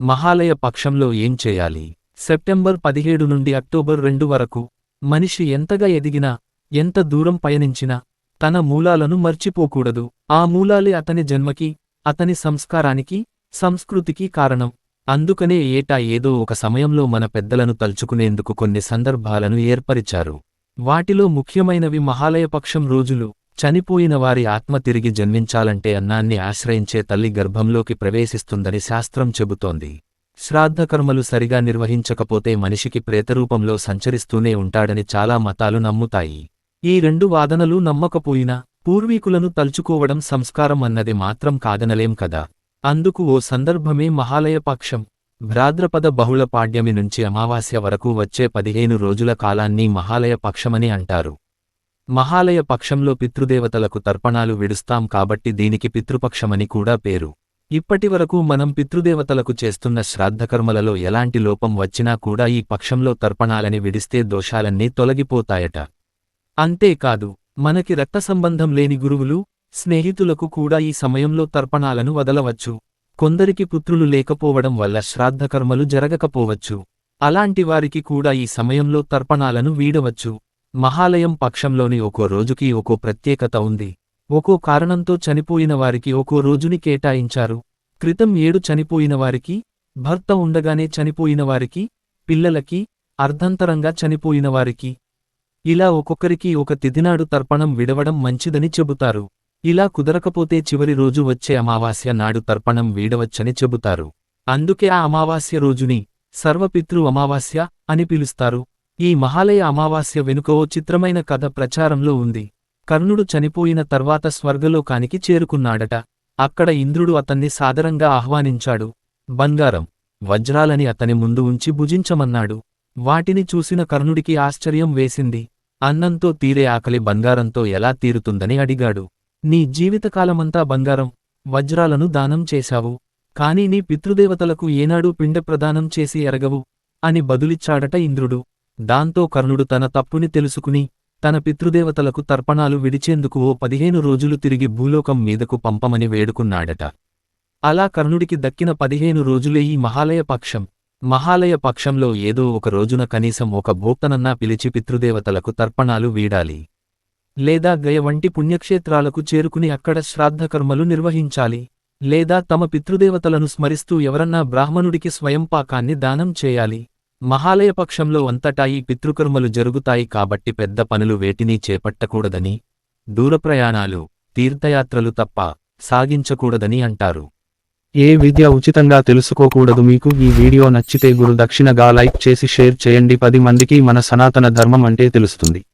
మహాలయ పక్షంలో ఏం చేయాలి? సెప్టెంబర్ పదిహేడు నుండి అక్టోబర్ రెండు వరకు మనిషి ఎంతగా ఎదిగినా ఎంత దూరం పయనించినా తన మూలాలను మర్చిపోకూడదు. ఆ మూలాలే అతని జన్మకి అతని సంస్కారానికి సంస్కృతికి కారణం. అందుకనే ఏటా ఏదో ఒక సమయంలో మన పెద్దలను తలుచుకునేందుకు కొన్ని సందర్భాలను ఏర్పరిచారు. వాటిలో ముఖ్యమైనవి మహాలయపక్షం రోజులు చనిపోయిన వారి ఆత్మ తిరిగి జన్మించాలంటే అన్నాన్ని ఆశ్రయించే తల్లి గర్భంలోకి ప్రవేశిస్తుందని శాస్త్రం చెబుతోంది. శ్రాద్ధకర్మలు సరిగా నిర్వహించకపోతే మనిషికి ప్రేతరూపంలో సంచరిస్తూనే ఉంటాడని చాలా మతాలు నమ్ముతాయి. ఈ రెండు వాదనలు నమ్మకపోయినా పూర్వీకులను తలుచుకోవడం సంస్కారం అన్నది మాత్రం కాదనలేం కదా. అందుకు ఓ సందర్భమే మహాలయ పక్షం భ్రాద్రపద బహుళ పాడ్యమి నుంచి అమావాస్య వరకు వచ్చే పదిహేను రోజుల కాలాన్ని మహాలయ పక్షమని అంటారు. మహాలయ పక్షంలో పితృదేవతలకు తర్పణాలు విడుస్తాం కాబట్టి దీనికి పితృపక్షమని కూడా పేరు. ఇప్పటివరకు మనం పితృదేవతలకు చేస్తున్న శ్రాద్ధకర్మలలో ఎలాంటి లోపం వచ్చినా కూడా ఈ పక్షంలో తర్పణాలని విడిస్తే దోషాలన్నీ తొలగిపోతాయట. అంతేకాదు మనకి రక్త సంబంధం లేని గురువులు స్నేహితులకు కూడా ఈ సమయంలో తర్పణాలను వదలవచ్చు. కొందరికి పుత్రులు లేకపోవడం వల్ల శ్రాద్ధకర్మలు జరగకపోవచ్చు. అలాంటి వారికి కూడా ఈ సమయంలో తర్పణాలను వీడవచ్చు. మహాలయం పక్షంలోని ఒక్కో రోజుకి ఒక్కో ప్రత్యేకత ఉంది. ఒక్కో కారణంతో చనిపోయిన వారికి ఒక్కో రోజుని కేటాయించారు. క్రితం ఏడు చనిపోయిన వారికి భర్త ఉండగానే చనిపోయిన వారికి పిల్లలకి అర్ధంతరంగా చనిపోయిన వారికి. ఇలా ఒక్కొక్కరికి ఒక తిథినాడు తర్పణం విడవడం మంచిదని చెబుతారు. ఇలా కుదరకపోతే చివరి రోజు వచ్చే అమావాస్య నాడు తర్పణం వీడవచ్చని చెబుతారు. అందుకే ఆ అమావాస్య రోజుని సర్వపితృ అమావాస్య అని పిలుస్తారు. ఈ మహాలయ అమావాస్య వెనుక ఓ చిత్రమైన కథ ప్రచారంలో ఉంది. కర్ణుడు చనిపోయిన తర్వాత స్వర్గలోకానికి చేరుకున్నాడట. అక్కడ ఇంద్రుడు అతన్ని సాదరంగా ఆహ్వానించాడు. బంగారం వజ్రాలని అతని ముందు ఉంచి భుజించమన్నాడు. వాటిని చూసిన కర్ణుడికి ఆశ్చర్యం వేసింది. అన్నంతో తీరే ఆకలి బంగారంతో ఎలా తీరుతుందని అడిగాడు. నీ జీవితకాలమంతా బంగారం వజ్రాలను దానం చేశావు. కాని నీ పితృదేవతలకు ఏనాడూ పిండ ప్రదానం చేసి ఎరగవు అని బదులిచ్చాడట ఇంద్రుడు. దాంతో కర్ణుడు తన తప్పుని తెలుసుకుని తన పితృదేవతలకు తర్పణాలు విడిచేందుకు ఓ పదిహేను రోజులు తిరిగి భూలోకం మీదకు పంపమని వేడుకున్నాడట. అలా కర్ణుడికి దక్కిన పదిహేను రోజులే ఈ మహాలయ పక్షం. మహాలయ పక్షంలో ఏదో ఒక రోజున కనీసం ఒక భోక్తనన్నా పిలిచి పితృదేవతలకు తర్పణాలు వీడాలి. లేదా గయ వంటి పుణ్యక్షేత్రాలకు చేరుకుని అక్కడ శ్రాద్ధకర్మలు నిర్వహించాలి. లేదా తమ పితృదేవతలను స్మరిస్తూ ఎవరన్నా బ్రాహ్మణుడికి స్వయంపాకాన్ని దానం చేయాలి. మహాలయ పక్షంలో అంతటా ఈ పితృకర్మలు జరుగుతాయి కాబట్టి పెద్ద పనులు వేటినీ చేపట్టకూడదని దూరప్రయాణాలు తీర్థయాత్రలు తప్ప సాగించకూడదని అంటారు. ఏ విద్య ఉచితంగా తెలుసుకోకూడదు మీకు ఈ వీడియో నచ్చితే గురు దక్షిణగా లైక్ చేసి షేర్ చేయండి. పది మందికి మన సనాతన ధర్మం అంటే తెలుస్తుంది.